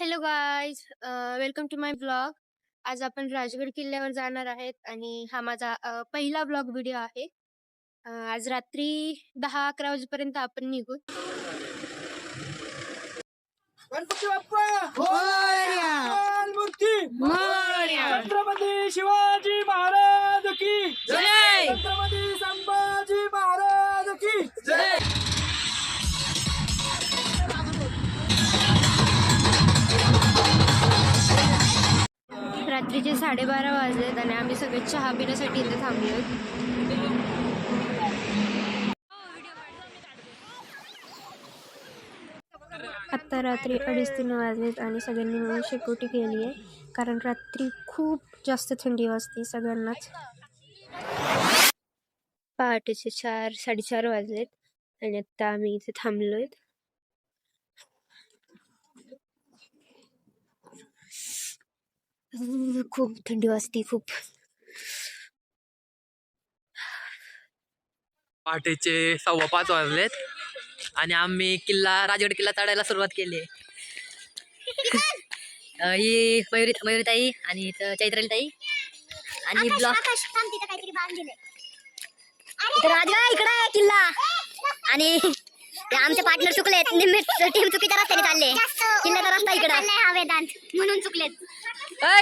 Hello guys welcome to my blog. आज आपण राजगड किल्ल्यावर जाणार आहेत आणि हा माझा पहिला ब्लॉग व्हिडिओ आहे. आज रात्री दहा अकरा वाजेपर्यंत आपण निघू. गणपती बाप्पा! रात्रीचे साडेबारा वाजलेत आणि आम्ही सगळे चहा पिण्यासाठी इथे थांबलो आत्ता रात्री अडीच तीन वाजलेत आणि सगळ्यांनी मिळून शेकोटी केली आहे कारण रात्री खूप जास्त थंडी वाजते सगळ्यांनाच. पहाटेचे चार साडेचार वाजलेत आणि आत्ता आम्ही इथे आहेत खूप थंडी वाजते खूप. पहाटेचे सव्वा पाच वाजलेत आणि आम्ही किल्ला राजगड किल्ला चढायला सुरुवात केली. ही मयुरी मयुरीताई आणि इथं चैत्राली ताई आणि ब्लॉक इथं राजगड इकडं आहे किल्ला. आणि ते आमचे पार्टनर चुकलेत. निम्मे टीम चुकीच्या रस्त्याने चालले. किल्ल्याचा रस्ता इकडं आहे. म्हणून चुकलेत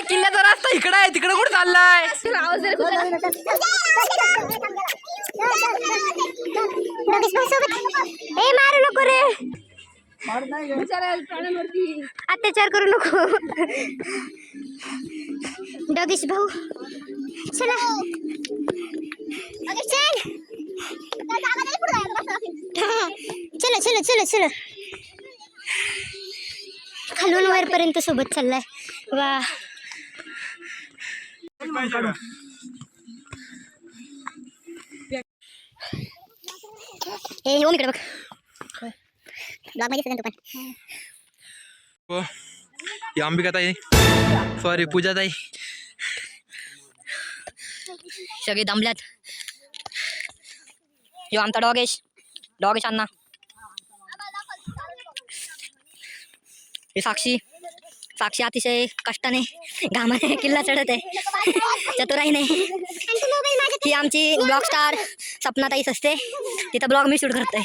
किल्ल्याचा रस्ता इकडं आहे तिकडं कुठं चाललाय ए मारू नको रे अत्याचार करू नको डगीश भाऊ चला चलो चलो चलो चलो खालून वरपर्यंत सोबत चाललाय. वा. ए ओम इकडे बघ. ब्लॉगमध्ये सगळं पण हो. ही अंबिका ताई. सॉरी पूजा ताई. सगळे दमल्यात. यो आमचा डॉगेश डॉगेश अण्णा हे साक्षी साक्षी अतिशय कष्टाने घामाने किल्ला चढत आहे. चतुराईने ही आमची ब्लॉग स्टार सपनाताईच असते तिथं ब्लॉग मी शूट करतोय.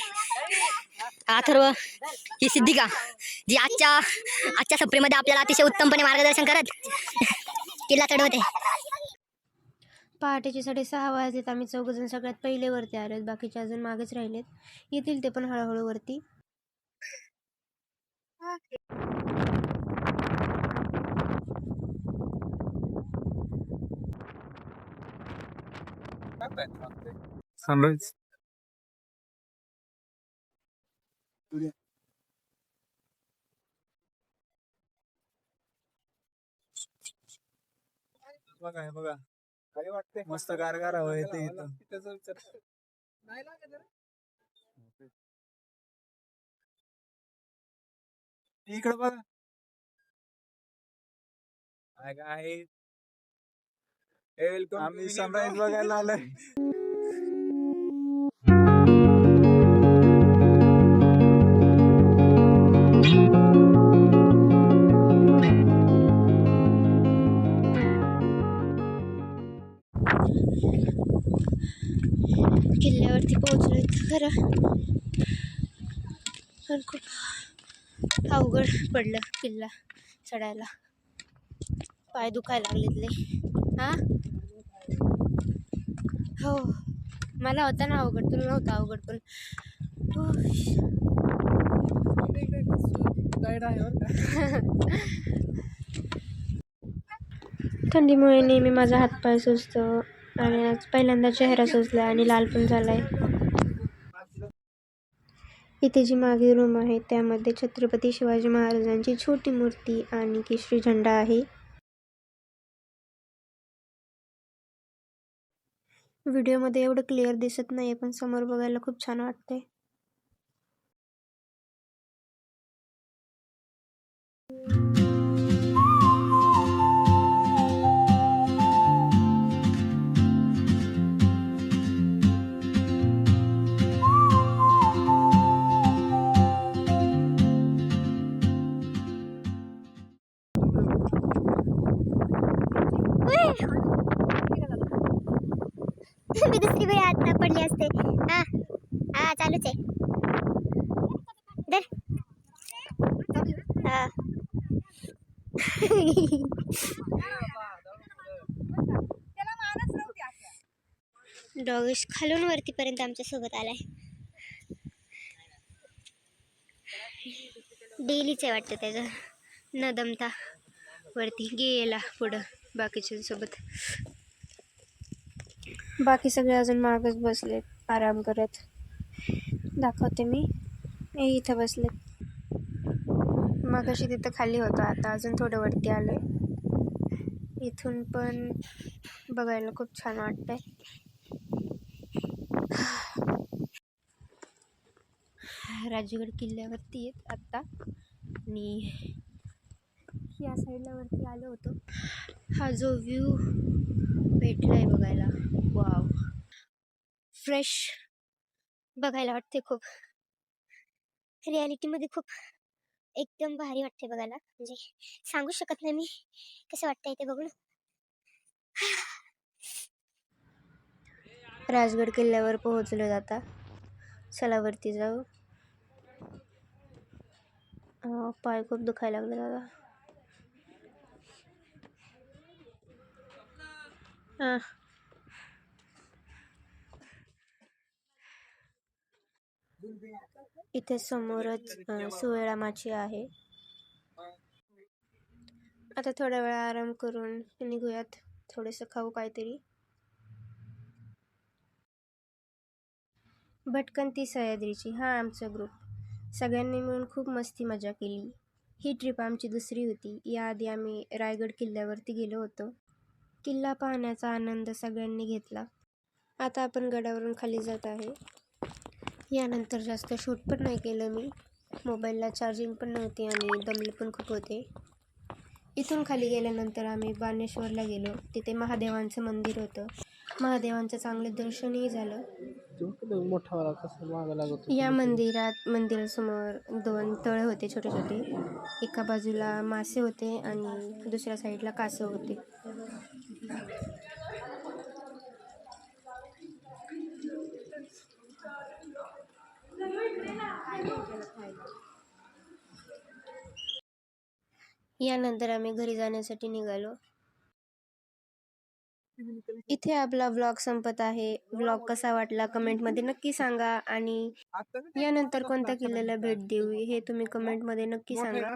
अथर्व ही सिद्धिका जी आजच्या आजच्या सप्रीमध्ये आपल्याला अतिशय उत्तमपणे मार्गदर्शन करत किल्ला चढवते. पहाटेचे साडेसहा वाजलेत. आम्ही चौघजण सगळ्यात पहिले वरती आलोत बाकीचे अजून मागेच राहिलेत. येतील ते पण हळूहळू वरती. सनराईज बघा हे बघा काय वाटते मस्त गारगार हवं येते इथं. इकडे बघा. काय काय? आम्ही सनराईज बघायला आलोय. किल्ल्यावरती पोहोचलोय खरं. पण खूप अवघड पडलं किल्ला चढायला. पाय दुखायला लागलेतले हा हो. मला होता ना अवघड तुला नव्हता अवघड पण. थंडीमुळे नेहमी माझा हातपाय सुजतो आणि आज पहिल्यांदा चेहरा सुजला आणि लाल पण झालाय. इथे जी मागे रूम आहे त्यामध्ये छत्रपती शिवाजी महाराजांची छोटी मूर्ती आणि केशरी झेंडा आहे. व्हिडिओमध्ये एवढं क्लिअर दिसत नाही पण समोर बघायला खूप छान वाटतंय. मी दुसरी वेळ आता पडली असते. हा हा चालूच आहे. धर. हा. डॉगेश खालून वरतीपर्यंत आमच्यासोबत आलाय. डेलीच आहे वाटतं त्याचं. न दमता वरती गेला पुढं बाकीच्यांसोबत. बाकी सगळे अजून मागच बसलेत आराम करत. दाखवते मी. इथं बसलेत मगाशी तिथं खाली होतं. आता अजून थोडं वरती आलोय. इथून पण बघायला खूप छान वाटतंय. राजगड किल्ल्यावरती आहेत आत्ता आणि या साईडला वरती आलो होतो. हा जो व्ह्यू भेटलाय बघायला. फ्रेश बघायला वाटते खूप. रियालिटीमध्ये खूप एकदम भारी वाटते बघायला. म्हणजे सांगू शकत नाही मी कसं वाटतंय ते बघून. राजगड किल्ल्यावर पोहोचलो आता चला वरती जाऊ. पाय खूप दुखायला लागले दादा. हा. इथे समोरच सुवेळा माची आहे. आता थोड्या वेळा आराम करून निघूयात. थोडंसं खाऊ काहीतरी. भटकंती सह्याद्रीची हा आमचा ग्रुप सगळ्यांनी मिळून खूप मस्ती मजा केली. ही ट्रिप आमची दुसरी होती. याआधी आम्ही रायगड किल्ल्यावरती गेलो होतो. किल्ला पाहण्याचा आनंद सगळ्यांनी घेतला. आता आपण गडावरून खाली जात आहे. यानंतर जास्त शूट पण नाही केलं मी. मोबाईलला चार्जिंग पण नव्हती आणि दमले पण खूप होते. इथून खाली गेल्यानंतर आम्ही बाणेश्वरला गेलो. तिथे महादेवांचं मंदिर होतं. महादेवांचं चांगलं दर्शनही झालं. मोठा या मंदिरात मंदिरासमोर दोन तळे होते छोटे छोटे. एका बाजूला मासे होते आणि दुसऱ्या साईडला कासव होते. यानंतर आम्ही घरी जाण्यासाठी निघालो. इथे आपला व्लॉग संपत आहे. व्लॉग कसा वाटला कमेंटमध्ये नक्की सांगा आणि यानंतर कोणत्या किल्ल्याला भेट देऊ हे तुम्ही कमेंटमध्ये नक्की सांगा.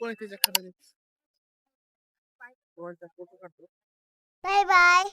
कोण त्याच्याखाली फोटो काढतो बाय बाय.